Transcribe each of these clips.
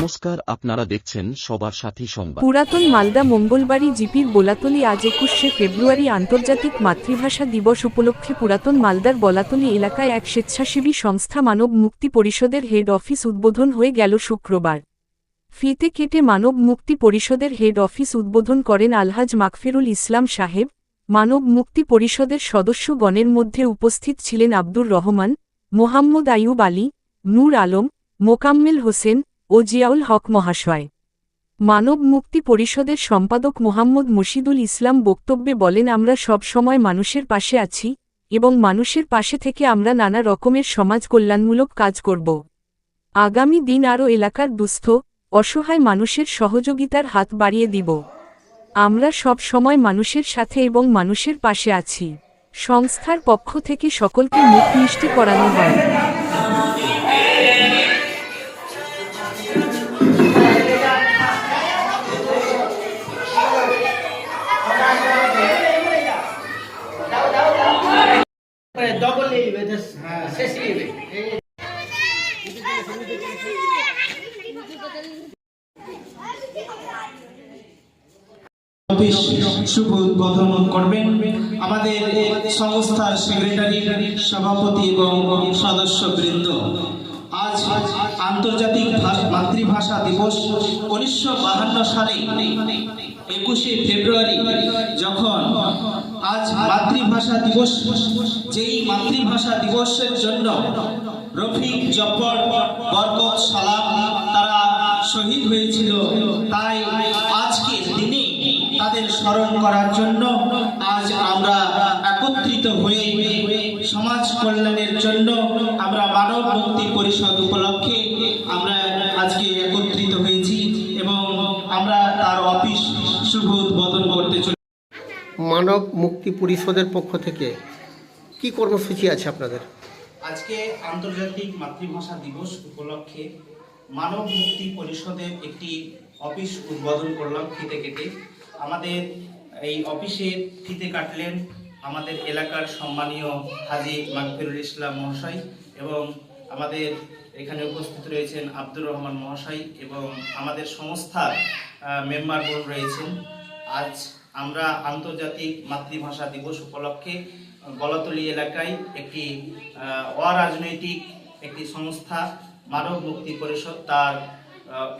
নমস্কার, আপনারা দেখছেন সবার সাথী সংবাদ। পুরাতন মালদা মঙ্গলবাড়ি জিপির বোলাতলি আজ একুশে ফেব্রুয়ারি আন্তর্জাতিক মাতৃভাষা দিবস উপলক্ষে পুরাতন মালদার বলাতলি এলাকায় এক স্বেচ্ছাসেবী সংস্থা মানব মুক্তি পরিষদের হেড অফিস উদ্বোধন হয়ে গেল শুক্রবার। ফিতে কেটে মানব মুক্তি পরিষদের হেড অফিস উদ্বোধন করেন আলহাজ মাকফিরুল ইসলাম সাহেব। মানব মুক্তি পরিষদের সদস্যগণের মধ্যে উপস্থিত ছিলেন আব্দুর রহমান, মোহাম্মদ আইয়ুব আলী, নূর আলম, মোকাম্মেল হোসেন ও জিয়াউল হক মহাশয়। মানব মুক্তি পরিষদের সম্পাদক মোহাম্মদ মুশিদুল ইসলাম বক্তব্যে বলেন, আমরা সব সময় মানুষের পাশে আছি এবং মানুষের পাশে থেকে আমরা নানা রকমের সমাজ কল্যাণমূলক কাজ করব। আগামী দিন আরও এলাকার দুস্থ, অসহায় মানুষের সহযোগিতার হাত বাড়িয়ে দিব। আমরা সব সময় মানুষের সাথে এবং মানুষের পাশে আছি। সংস্থার পক্ষ থেকে সকলকে মুখ মিষ্টি করানো হয়। শেষ শুভ উদ্বোধন করবেন আমাদের সংস্থার সেক্রেটারি সভাপতি এবং সদস্যবৃন্দ। আজ আন্তর্জাতিক মাতৃভাষা দিবস উনিশশো বাহান্ন সালে একুশে ফেব্রুয়ারি যখন আজ মাতৃভাষা দিবস। যেই মাতৃভাষা দিবসের জন্য রফিক, জব্বর, বরকত, সালাম তারা শহীদ হয়েছিল, তাই আজকের দিনে তাদের স্মরণ করার জন্য আজ আমরা একত্রিত হয়ে সমাজ কল্যাণের জন্য আমরা মানব মুক্তি পরিষদ উপলক্ষে আমরা আজকে মানব মুক্তি পরিষদের পক্ষ থেকে কি কর্মসূচি আছে আপনাদের? আজকে আন্তর্জাতিক মাতৃভাষা দিবস উপলক্ষে মানব মুক্তি পরিষদের একটি অফিস উদ্বোধন করলাম ফিতে কেটে। আমাদের এই অফিসে ফিতে কাটলেন আমাদের এলাকার সম্মানীয় হাজি মাকফিরুল ইসলাম মহাশয় এবং আমাদের এখানে উপস্থিত রয়েছেন আব্দুর রহমান মহাশয় এবং আমাদের সংস্থার মেম্বার রয়েছেন। আজ আমরা আন্তর্জাতিক মাতৃভাষা দিবস উপলক্ষে গলাতলি এলাকায় একটি অরাজনৈতিক একটি সংস্থা, মানব মুক্তি পরিষদ, তার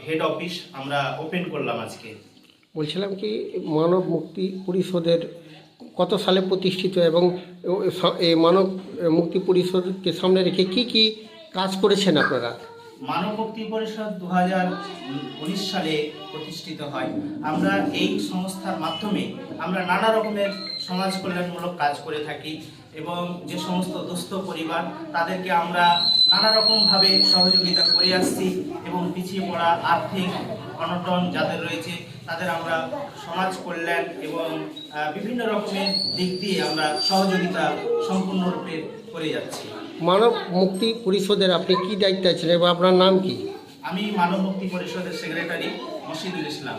হেড অফিস আমরা ওপেন করলাম আজকে। বলছিলাম কি, মানব মুক্তি পরিষদের কত সালে প্রতিষ্ঠিত এবং এই মানব মুক্তি পরিষদকে সামনে রেখে কি কি কাজ করেছেন আপনারা? মানব মুক্তি পরিষদ দু উনিশ সালে প্রতিষ্ঠিত হয়। আমরা এই সংস্থার মাধ্যমে আমরা নানা রকমের সমাজ কল্যাণমূলক কাজ করে থাকি এবং যে সমস্ত দুস্থ পরিবার, তাদেরকে আমরা নানা রকমভাবে সহযোগিতা করে আসছি এবং পিছিয়ে পড়া আর্থিক অনটন যাদের রয়েছে, তাদের আমরা সমাজ কল্যাণ এবং বিভিন্ন রকমের দিক দিয়ে আমরা সহযোগিতা সম্পূর্ণরূপে করে যাচ্ছি। মানব মুক্তি পরিষদের আপনি কি দায়িত্ব ছিলেন এবং আপনার নাম কি? আমি মানব মুক্তি পরিষদের সেক্রেটারি মসিদুল ইসলাম।